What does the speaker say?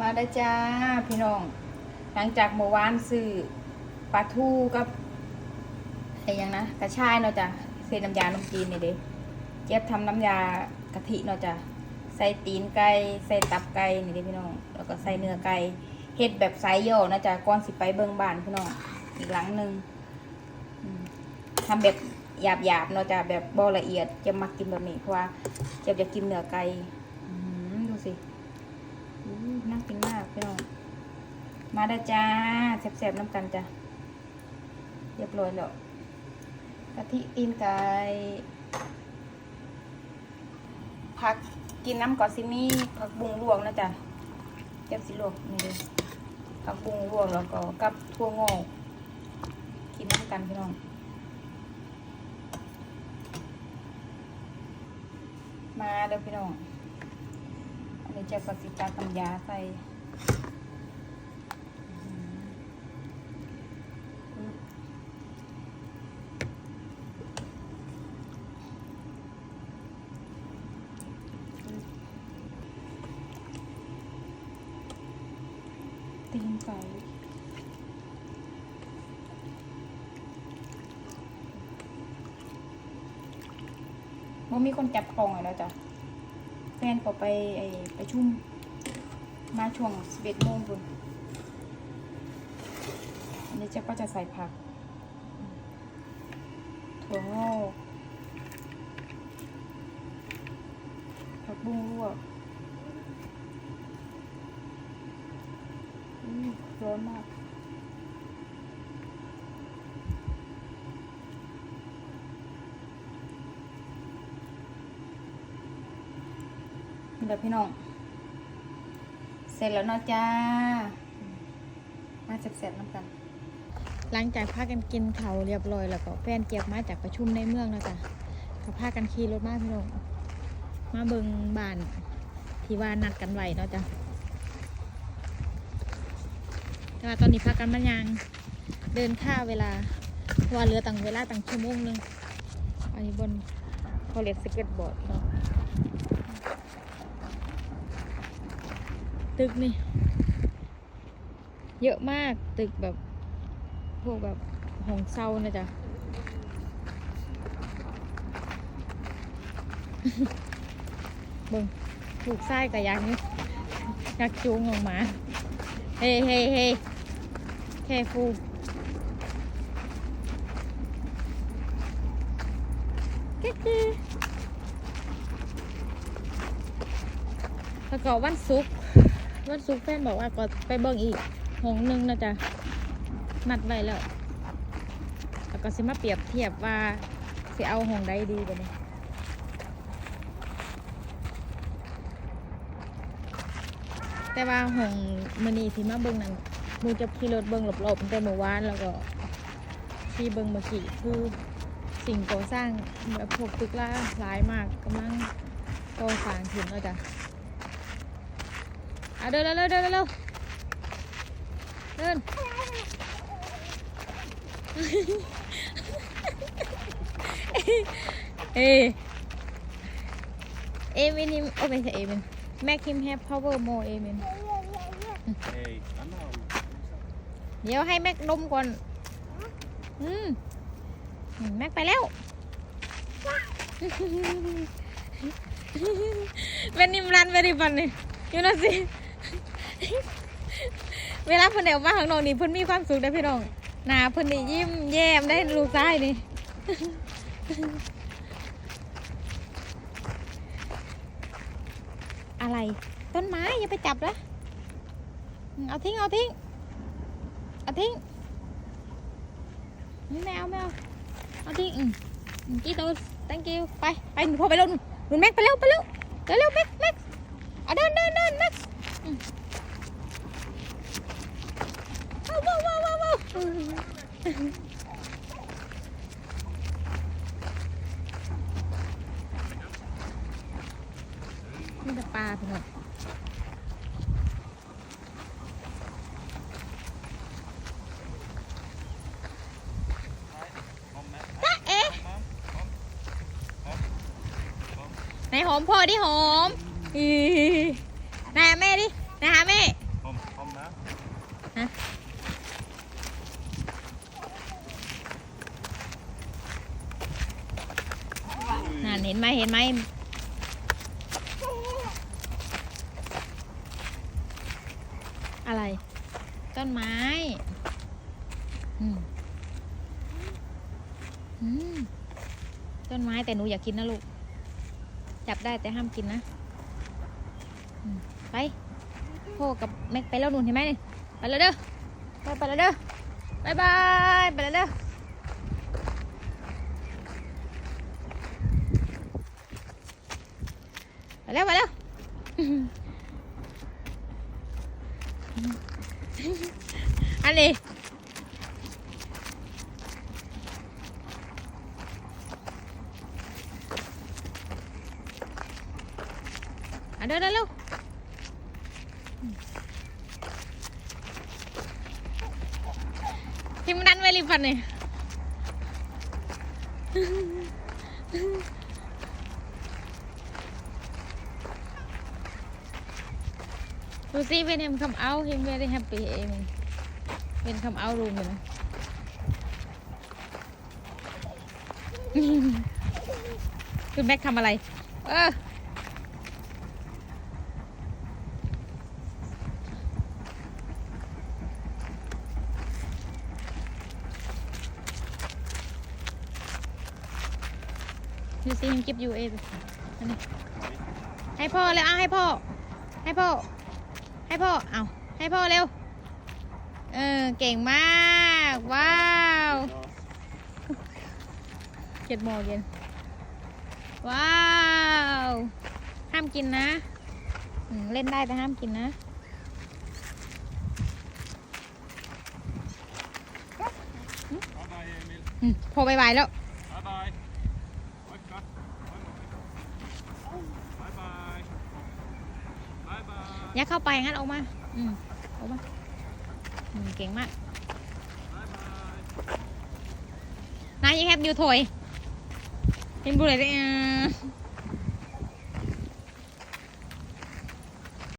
มาได้จ้าพี่น้อง หลังจากเมื่อวานซื้อปลาทูกับอะไรย่างนะกระชายเนาะจ้ะใส่น้ำยาน้ำจีนนี่เด้เจ็บทำน้ำยากะทิเนาะจ้ะใส่ตีนไก่ใส่ตับไก่นี่เด้พี่น้อง แล้วก็ใส่เนื้อไก่เฮ็ดแบบไซย่อนะจ้ะก่อนสิไปเบิ่งบ้านพี่น้องอีกหลังหนึ่งทำแบบหยาบๆเนาะจ้ะแบบบ่ละเอียดจะมากินแบบนี้เพราะว่าเจะจะกินเนื้อไก่ น่ากินมากพี่น้อง มาได้จ้าแซ่บๆน้ำกันจ้ะ เรียบร้อยแล้วกะทิตีนไก่ผักกินน้ำก่อนสิมีผักบุ้งลวกนะจ๊ะเก็บสิลวกนี่เลยผักบุ้งลวกแล้วก็กับทั่วงอกกินน้ำกันพี่น้อง มาเด้อพี่น้อง อันนี้จะกสิจัดน้ำยาใส่ตีนไก่ว่ามีคนจับกล่องแล้วจ้ะ แฟนก็ไปไอ้ไปชุ่มมาช่วงสิบเอ็ดโมงคุณอันนี้เจ๊ก็จะใส่ผัก ถั่วงอกผักบุ้งลวกอืมร้อนมาก นี่แหละพี่น้อง เสร็จแล้วเนาะจ้า มาเสร็จๆน้ำกัน หลังจากพากันกินเขาเรียบร้อยแล้วก็แฟนเจี๊ยบมาจากประชุมในเมืองแล้วจ้ะก็พากันขี่รถมาพี่น้อง มาเบิงบ้านที่ว่านัดกันไว้เนาะจ้ะแต่ว่าตอนนี้พากันมายางเดินค่าเวลาเพราะว่าเหลือต่างเวลาต่างชั่วโมงหนึงอันนี้บนเขาเรียกสเก็ตบอร์ดเนาะ ตึกนี่ เยอะมากตึกแบบพวกแบบหองเศร้านะจ๊ะ เบิ่งถูกไส้กับยักษ์นี่ยักจูงออกมา เฮ้เฮ้เฮ้แค่ฟูก็คือแล้วก็วันศุกร์ วันศุกแฟนบอกว่าก็ไปเบิ่งอีกหงหนึงนะจ๊ะนัดไว้แล้วแล้วก็สิมาเปรียบเทียบว่าสิเอาหงใดดีกว่านี้แต่ว่าหงมือนีที่มาเบิ่งนั้นมูจะขี่รถเบิ่งหลบๆตั้งแต่เมื่อวานแล้วก็ที่เบิ่งเมื่อกี้คือสิ่งก่อสร้างแบบพวกตึกล่าหลายมากกำลังก่อสร้างถึงแล้วจ้ะ อาเดินเร็วๆเดินเร็วเดินเอเอมินฮิมโอ้ไม่ใช่เอมิน make him have power more เอมินเดี๋ยวให้แม็กดมก่อน อืม แม็กไปแล้ว เป็นนิมรันเวริบันนี่ยูนสิ เวลาเพิ่นเดวมาข้างนอกนี่เพิ่นมีความสุขได้พี่น้องหน้าเพิ่นนี่ยิ้มแย้มได้ลูกชายนี่อะไร ต้นไม้อย่าไปจับนะเอาทิ้งเอาทิ้งเอาทิ้งไม่เอาไม่เอาเอาทิ้งอืมกี่ตัว thank you ไปไปหนูพอไปเร็วหนูหนูแม็กไปเร็วไปเร็วเร็วเร็วแม็กแม็กเอาเดินเดินเดินแม็กอืมว้าวว้าวว้าวว้าวว้าวอื มนี่แต่ปลาพี่องจ๊ะเอ๊ะไหนหอมพ่อดิหอมอีนหาแม่ดิไหนหาแม่น เห็นไหมเห็นไหมอะไร ต้นไม้อืมอืมต้นไม้แต่หนูอยากกินนะลูก จับได้แต่ห้ามกินนะไปพ่อกับแม็กไปแล้วนู่นเห็นไหมไปแล้วเด้อไปไปแล้วเด้อบายบายไปแล้วเด้อ ไปแล้วไปแล้วอันนี้เดี๋ยวเดี๋ยวเร็วพิมพ์นั้นไว้รีบฟันเลย ดูสิเป็นเอ็มคำเอาเฮมเวรี่แฮปปี้เอ็มเป็นคำเอารูมอยู่นะคือแม็กทำอะไร เออดูสิมันเก็บอยู่เองอันนี้ให้พ่อเลยอะให้พ่อ ให้พ่อ ให้พ่อ เอาให้พ่อเร็ว เออ เก่งมาก ว้าวเจ็ดโมงเย็น ว้าว ห้ามกินนะเล่นได้แต่ห้ามกินนะ Bye bye, Emil. อืมพอไปบายแล้ว อย่าเข้าไปงั้นออกมา อืมออกมาอืมเก่งมากนายยังแฮปดิวถอยเห็นบุหรี่ได้เออ